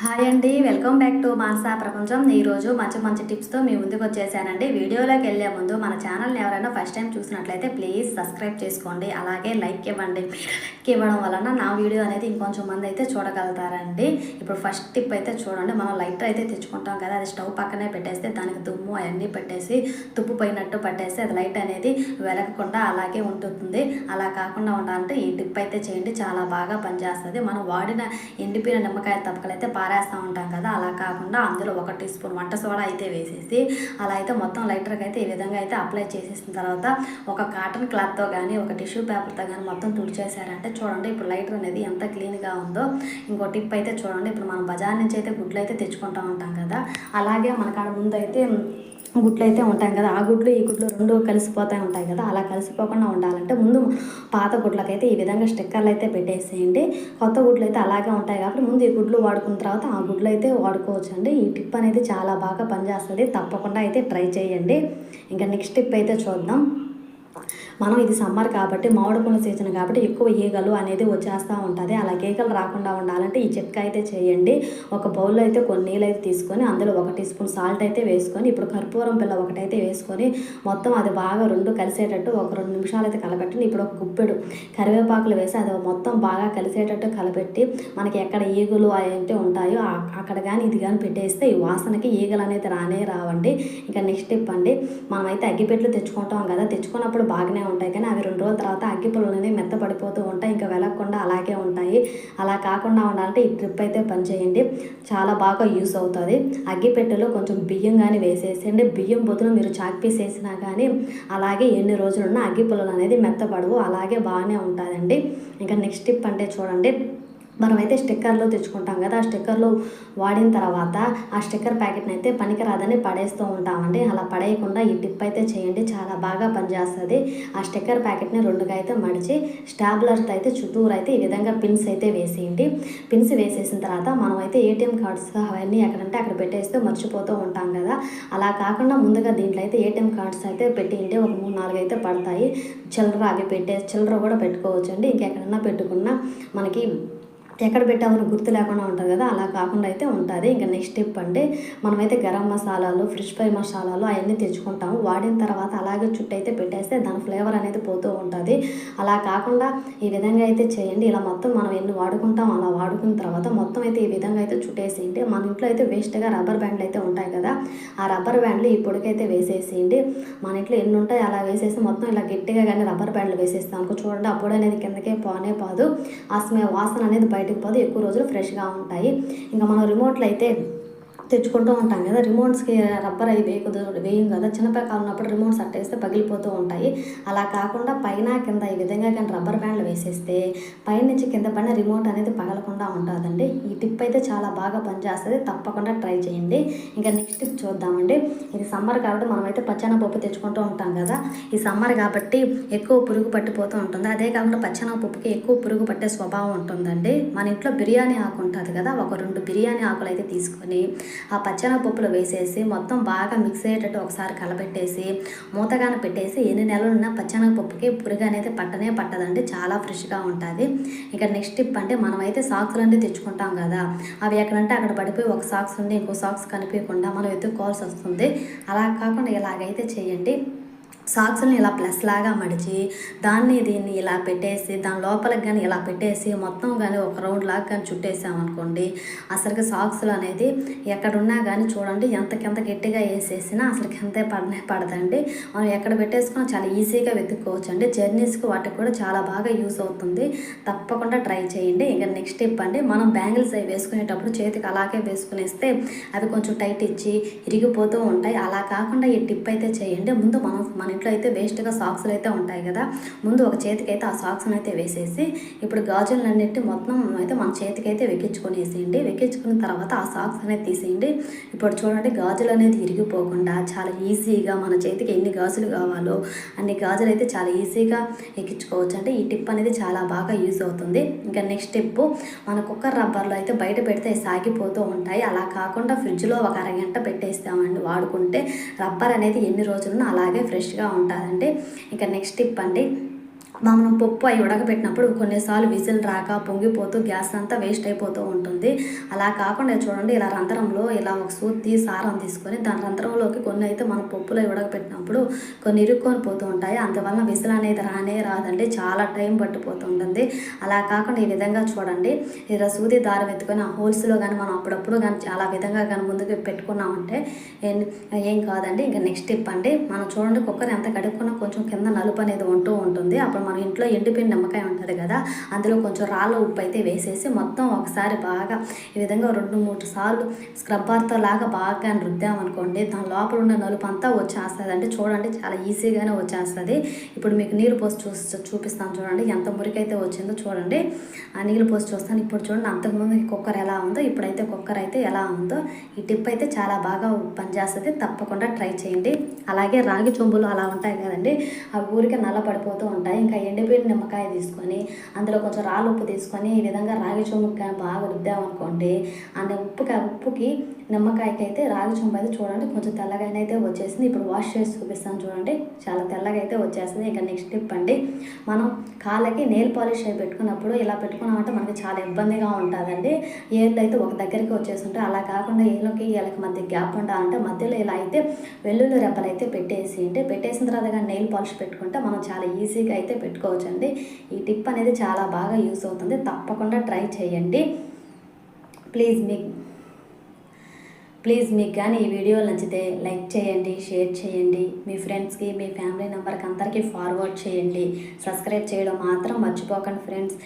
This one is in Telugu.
హాయ్ అండి వెల్కమ్ బ్యాక్ టు మానసా ప్రపంచం. ఈరోజు మంచి మంచి టిప్స్తో మీ ముందుకు వచ్చేసానండి. వీడియోలోకి వెళ్ళే ముందు మన ఛానల్ని ఎవరైనా ఫస్ట్ టైం చూసినట్లయితే ప్లీజ్ సబ్స్క్రైబ్ చేసుకోండి. అలాగే లైక్ ఇవ్వండి. లైక్ ఇవ్వడం వలన నా వీడియో అనేది ఇంకొంచెం మంది అయితే చూడగలుగుతారండి. ఇప్పుడు ఫస్ట్ టిప్ అయితే చూడండి. మనం లైటర్ అయితే తెచ్చుకుంటాం కదా అది స్టవ్ పక్కనే పెట్టేస్తే దానికి దుమ్ము అవన్నీ పెట్టేసి తుప్పు పోయినట్టు పట్టేసి అది లైట్ అనేది వెలగకుండా అలాగే ఉంటుంది అలా కాకుండా ఉండాలంటే ఈ టిప్ అయితే చేయండి. చాలా బాగా పనిచేస్తుంది. మనం వాడిన ఎండిపోయిన నిమ్మకాయ తప్పకలైతే పారేస్తూ ఉంటాం కదా అలా కాకుండా అందులో ఒక టీ స్పూన్ వంట సోడా అయితే వేసేసి అలా అయితే మొత్తం లైటర్కి అయితే ఈ విధంగా అయితే అప్లై చేసేసిన తర్వాత ఒక కాటన్ క్లాత్తో కానీ ఒక టిష్యూ పేపర్తో కానీ మొత్తం తుడిచేసారంటే చూడండి ఇప్పుడు లైటర్ అనేది ఎంత క్లీన్గా ఉందో. ఇంకో టిప్ అయితే చూడండి ఇప్పుడు మనం బజార్ నుంచి అయితే గుడ్లు అయితే తెచ్చుకుంటూ ఉంటాం కదా అలాగే మనకాడ ముందు అయితే గుడ్లు అయితే ఉంటాయి కదా ఆ గుడ్లు ఈ గుడ్లు రెండు కలిసిపోతూ ఉంటాయి కదా అలా కలిసిపోకుండా ఉండాలంటే ముందు పాత గుడ్లకైతే ఈ విధంగా స్టిక్కర్లు అయితే పెట్టేసేయండి. కొత్త గుడ్లు అయితే అలాగే ఉంటాయి కాబట్టి ముందు ఈ గుడ్లు వాడుకున్న తర్వాత ఆ గుడ్లు అయితే వాడుకోవచ్చు అండి ఈ టిప్ అనేది చాలా బాగా పనిచేస్తుంది. తప్పకుండా అయితే ట్రై చేయండి. ఇంకా నెక్స్ట్ టిప్ అయితే చూద్దాం. మనం ఇది సమ్మర్ కాబట్టి మామిడి పండ్ల సీజన్ కాబట్టి ఎక్కువ ఈగలు అనేది వచ్చేస్తూ ఉంటుంది. అలా ఈగలు రాకుండా ఉండాలంటే ఈ చెక్క అయితే చేయండి. ఒక బౌల్లో అయితే కొన్ని నీళ్ళు అయితే తీసుకొని అందులో ఒక టీ స్పూన్ సాల్ట్ అయితే వేసుకొని ఇప్పుడు కర్పూరం పిల్ల ఒకటైతే వేసుకొని మొత్తం అది బాగా రెండు కలిసేటట్టు ఒక రెండు నిమిషాలు అయితే కలపెట్టండి ఇప్పుడు ఒక గుప్పెడు కరివేపాకులు వేసి అది మొత్తం బాగా కలిసేటట్టు కలపెట్టి మనకి ఎక్కడ ఈగలు అంటే ఉంటాయో అక్కడ కానీ ఇది కానీ పెట్టేస్తే ఈ వాసనకి ఈగలు అనేది రానే రావండి. ఇంకా నెక్స్ట్ టిప్ అండి మనమైతే అగ్గిపెట్లు తెచ్చుకుంటాం కదా తెచ్చుకున్నప్పుడు బాగానే ఉంటాయి. కానీ అవి రెండు రోజుల తర్వాత అగ్గిపుల్లలు అనేది మెత్తపడిపోతూ ఉంటాయి. ఇంకా వెలగకుండా అలాగే ఉంటాయి. అలా కాకుండా ఉండాలంటే ఈ ట్రిప్ అయితే పనిచేయండి చాలా బాగా యూస్ అవుతుంది. అగ్గిపెట్టెలో కొంచెం బియ్యం కానీ వేసేసేయండి. బియ్యం బదులు మీరు చాక్ పీస్ వేసినా కానీ అలాగే ఎన్ని రోజులున్నా అగ్గిపుల్లలు అనేది మెత్తపడవు. అలాగే బాగానే ఉంటుందండి. ఇంకా నెక్స్ట్ టిప్ అంటే చూడండి. మనమైతే స్టిక్కర్లో తెచ్చుకుంటాం కదా ఆ స్టిక్కర్లు వాడిన తర్వాత ఆ స్టిక్కర్ ప్యాకెట్ని అయితే పనికిరాదని పడేస్తూ ఉంటామండి. అలా పడేయకుండా ఈ టిప్ అయితే చేయండి చాలా బాగా పనిచేస్తుంది. ఆ స్టిక్కర్ ప్యాకెట్ని రెండుగా అయితే మడిచి స్టాబ్లర్తో అయితే చుట్టూరు అయితే ఈ విధంగా పిన్స్ అయితే వేసేయండి. పిన్స్ వేసేసిన తర్వాత మనం అయితే ఏటీఎం కార్డ్స్ అవన్నీ ఎక్కడంటే అక్కడ పెట్టేస్తే మర్చిపోతూ ఉంటాం కదా. అలా కాకుండా ముందుగా దీంట్లో అయితే ఏటీఎం కార్డ్స్ అయితే పెట్టేయండి. ఒక మూడు నాలుగు అయితే పడతాయి. చిల్లర అవి పెట్టే చిల్లర కూడా పెట్టుకోవచ్చు అండి ఇంకెక్కడన్నా పెట్టుకున్నా మనకి ఎక్కడ పెట్టామని గుర్తు లేకుండా ఉంటుంది కదా అలా కాకుండా అయితే ఉంటుంది. ఇంకా నెక్స్ట్ స్టెప్ అంటే మనమైతే గరం మసాలాలు ఫ్రిష్ ఫ్రై మసాలాలు అవన్నీ తెచ్చుకుంటాము. వాడిన తర్వాత అలాగే చుట్టూ అయితే పెట్టేస్తే దాని ఫ్లేవర్ అనేది పోతూ ఉంటుంది. అలా కాకుండా ఈ విధంగా అయితే చేయండి. ఇలా మొత్తం మనం ఎన్ని వాడుకుంటాం అలా వాడుకున్న తర్వాత మొత్తం అయితే ఈ విధంగా అయితే చుట్టేసేయండి. మన ఇంట్లో అయితే వేస్ట్గా రబ్బర్ బ్యాండ్లు అయితే ఉంటాయి కదా ఆ రబ్బర్ బ్యాండ్లు ఈ పొడికైతే వేసేసేయండి. మన ఇంట్లో ఎన్ని ఉంటాయి అలా వేసేసి మొత్తం ఇలా గట్టిగా కానీ రబ్బర్ బ్యాండ్లు వేసేస్తాం అనుకో. చూడండి ఆ పొడి అనేది కిందకే పోనే పోదు. ఆ స్మె వాసన అనేది బయట బయటకు పోదు ఎక్కువ రోజులు ఫ్రెష్గా ఉంటాయి. ఇంకా మనం రిమోట్లో అయితే తెచ్చుకుంటూ ఉంటాం కదా. రిమోట్స్కి రబ్బర్ అవి వేయకూడదు వేయం కదా. చిన్నపిల్లకాయలు ఉన్నప్పుడు రిమోట్స్ అట్టేస్తే పగిలిపోతూ ఉంటాయి. అలా కాకుండా పైన కింద ఈ విధంగా కానీ రబ్బర్ బ్యాండ్లు వేసేస్తే పైనుంచి కింద పడిన రిమోట్ అనేది పగలకుండా ఉంటుందండి. ఈ టిప్ అయితే చాలా బాగా పనిచేస్తుంది. తప్పకుండా ట్రై చేయండి. ఇంకా నెక్స్ట్ టిప్ చూద్దామండి. ఇది సమ్మర్ కాబట్టి మనమైతే పచ్చనపప్పు తెచ్చుకుంటూ ఉంటాం కదా. ఈ సమ్మర్ కాబట్టి ఎక్కువ పురుగు పట్టిపోతూ ఉంటుంది. అదే కాకుండా పచ్చనపప్పుకి ఎక్కువ పురుగు పట్టే స్వభావం ఉంటుందండి. మన ఇంట్లో బిర్యానీ ఆకు ఉంటుంది కదా. ఒక రెండు బిర్యానీ ఆకులు అయితే తీసుకొని ఆ పచ్చనపప్పులో వేసేసి మొత్తం బాగా మిక్స్ అయ్యేటట్టు ఒకసారి కలపెట్టేసి మూతగాన పెట్టేసి ఎన్ని నెలలున్నా పచ్చనపప్పుకి పురుగు అనేది పట్టనే పట్టదండి. చాలా ఫ్రెష్గా ఉంటుంది. ఇక నెక్స్ట్ టిప్ అంటే మనమైతే సాక్స్లు అంటే తెచ్చుకుంటాం కదా. అవి ఎక్కడంటే అక్కడ పడిపోయి ఒక సాక్స్ ఉండి ఇంకో సాక్స్ కనిపించకుండా మనం ఎత్తుకోవాల్సి వస్తుంది. అలా కాకుండా ఇలాగైతే చేయండి. సాక్స్ని ఇలా ప్లస్ లాగా మడిచి దాన్ని దీన్ని ఇలా పెట్టేసి దాని లోపలికి కానీ ఇలా పెట్టేసి మొత్తం కానీ ఒక రౌండ్ లాగా కానీ చుట్టేసామనుకోండి అసలుకి సాక్స్లు అనేది ఎక్కడున్నా కానీ చూడండి ఎంత కింద గట్టిగా వేసేసినా అసలు కిందే పడనే పడదండి. మనం ఎక్కడ పెట్టేసుకున్నా చాలా ఈజీగా వెతుక్కోవచ్చు అండి జర్నీస్కి వాటికి కూడా చాలా బాగా యూస్ అవుతుంది. తప్పకుండా ట్రై చేయండి. ఇంకా నెక్స్ట్ టిప్ అండి మనం బ్యాంగిల్స్ అవి వేసుకునేటప్పుడు చేతికి అలాగే వేసుకునేస్తే అవి కొంచెం టైట్ ఇచ్చి ఇరిగిపోతూ ఉంటాయి. అలా కాకుండా ఈ టిప్ అయితే చేయండి. ముందు మనం మన ఇంట్లో అయితే వేస్ట్గా సాక్స్లు అయితే ఉంటాయి కదా. ముందు ఒక చేతికి అయితే ఆ సాక్స్ని అయితే వేసేసి ఇప్పుడు గాజులన్నిటి మొత్తం అయితే మన చేతికి అయితే వెక్కించుకొనేసేయండి. వెక్కించుకున్న తర్వాత ఆ సాక్స్ అనేది తీసేయండి. ఇప్పుడు చూడండి గాజులు అనేది ఇరిగిపోకుండా చాలా ఈజీగా మన చేతికి ఎన్ని గాజులు కావాలో అన్ని గాజులు అయితే చాలా ఈజీగా ఎక్కించుకోవచ్చు అంటే ఈ టిప్ అనేది చాలా బాగా యూజ్ అవుతుంది. ఇంకా నెక్స్ట్ టిప్ మన కుక్కర్ రబ్బర్లో అయితే బయట పెడితే సాగిపోతూ ఉంటాయి. అలా కాకుండా ఫ్రిడ్జ్లో ఒక అరగంట పెట్టేస్తామండి వాడుకుంటే రబ్బర్ అనేది ఎన్ని రోజులున్నా అలాగే ఫ్రెష్గా ఉంటుందండి ఇంకా నెక్స్ట్ టిప్ అండి మనం పప్పు అవి ఉడకబెట్టినప్పుడు కొన్నిసార్లు విజిల్ రాక పొంగిపోతూ గ్యాస్ అంతా వేస్ట్ అయిపోతూ ఉంటుంది. అలా కాకుండా చూడండి ఇలా రంధ్రంలో ఇలా ఒక సూత్తి సారం తీసుకొని దాని రంధ్రంలోకి కొన్ని అయితే మనం పప్పులో ఉడకబెట్టినప్పుడు కొన్ని ఇరుక్కొని పోతూ ఉంటాయి. అందువలన విజిల్ అనేది రానే రాదండి చాలా టైం పట్టిపోతూ ఉంటుంది అలా కాకుండా ఈ విధంగా చూడండి ఇలా సూది దారం ఎత్తుకొని ఆ హోల్స్లో కానీ మనం అప్పుడప్పుడు కానీ చాలా విధంగా కానీ ముందుకు పెట్టుకున్నామంటే ఏం ఏం కాదండి. ఇంకా నెక్స్ట్ టిప్ అండి మనం చూడండి కుక్కర్ ఎంత కడుక్కున్నా కొంచెం కింద నలుపు అనేది ఉంటూ ఉంటుంది. అప్పుడు మన ఇంట్లో ఎండిపోయిన నిమ్మకాయ ఉంటుంది కదా అందులో కొంచెం రాళ్ళ ఉప్పు అయితే వేసేసి మొత్తం ఒకసారి బాగా ఈ విధంగా రెండు మూడు సార్లు స్క్రబ్బర్తో లాగా బాగా రుద్దామనుకోండి దాని లోపల ఉన్న నలుపు అంతా వచ్చేస్తుంది. అంటే చూడండి చాలా ఈజీగానే వచ్చేస్తుంది. ఇప్పుడు మీకు నీళ్ళు పోసి చూ చూపిస్తాను చూడండి ఎంత మురికైతే వచ్చిందో చూడండి. ఆ నీళ్ళు పోసి చూస్తాను. ఇప్పుడు చూడండి అంతకుముందు కుక్కర్ ఎలా ఉందో ఇప్పుడైతే కుక్కర్ అయితే ఎలా ఉందో ఈ టిప్ అయితే చాలా బాగా పనిచేస్తుంది. తప్పకుండా ట్రై చేయండి. అలాగే రాగి చెంబులు అలా ఉంటాయి కదండి ఆ ఊరికే నల్ల పడిపోతూ ఉంటాయి. ఇంకా ఎండిపోయిన నిమ్మకాయ తీసుకొని అందులో కొంచెం రాళ్ళు ఉప్పు తీసుకొని ఈ విధంగా రాగి చెంబుకి బాగా రుద్దామనుకోండి ఆ ఉప్పుకి ఆ ఉప్పుకి నిమ్మకాయకి అయితే రాగి చెంబు అయితే చూడండి కొంచెం తెల్లగానే అయితే వచ్చేసింది. ఇప్పుడు వాష్ చేసి చూపిస్తాను చూడండి. చాలా తెల్లగా అయితే వచ్చేసింది. ఇంకా నెక్స్ట్ టిప్ అండి. మనం కాళ్ళకి నెయిల్ పాలిష్ అయి పెట్టుకున్నప్పుడు ఇలా పెట్టుకున్నామంటే మనకి చాలా ఇబ్బందిగా ఉంటుందండి. ఏళ్ళు అయితే ఒక దగ్గరికి వచ్చేస్తుంటే అలా కాకుండా ఏళ్ళకి ఏళ్ళకి మధ్య గ్యాప్ ఉండాలంటే మధ్యలో ఇలా అయితే వెల్లుల్లి రెప్పలు అయితే పెట్టేసి అంటే పెట్టేసిన తర్వాత కానీ నెయిల్ పాలిష్ పెట్టుకుంటే మనం చాలా ఈజీగా అయితే పెట్టుకోవచ్చండి. ఈ టిప్ అనేది చాలా బాగా యూస్ అవుతుంది. తప్పకుండా ట్రై చేయండి. ప్లీజ్ మీకు ప్లీజ్ మీకు కానీ ఈ వీడియో నచ్చితే లైక్ చేయండి షేర్ చేయండి. మీ ఫ్రెండ్స్కి మీ ఫ్యామిలీ మెంబర్కి అందరికీ ఫార్వర్డ్ చేయండి. సబ్స్క్రైబ్ చేయడం మాత్రం మర్చిపోకండి ఫ్రెండ్స్.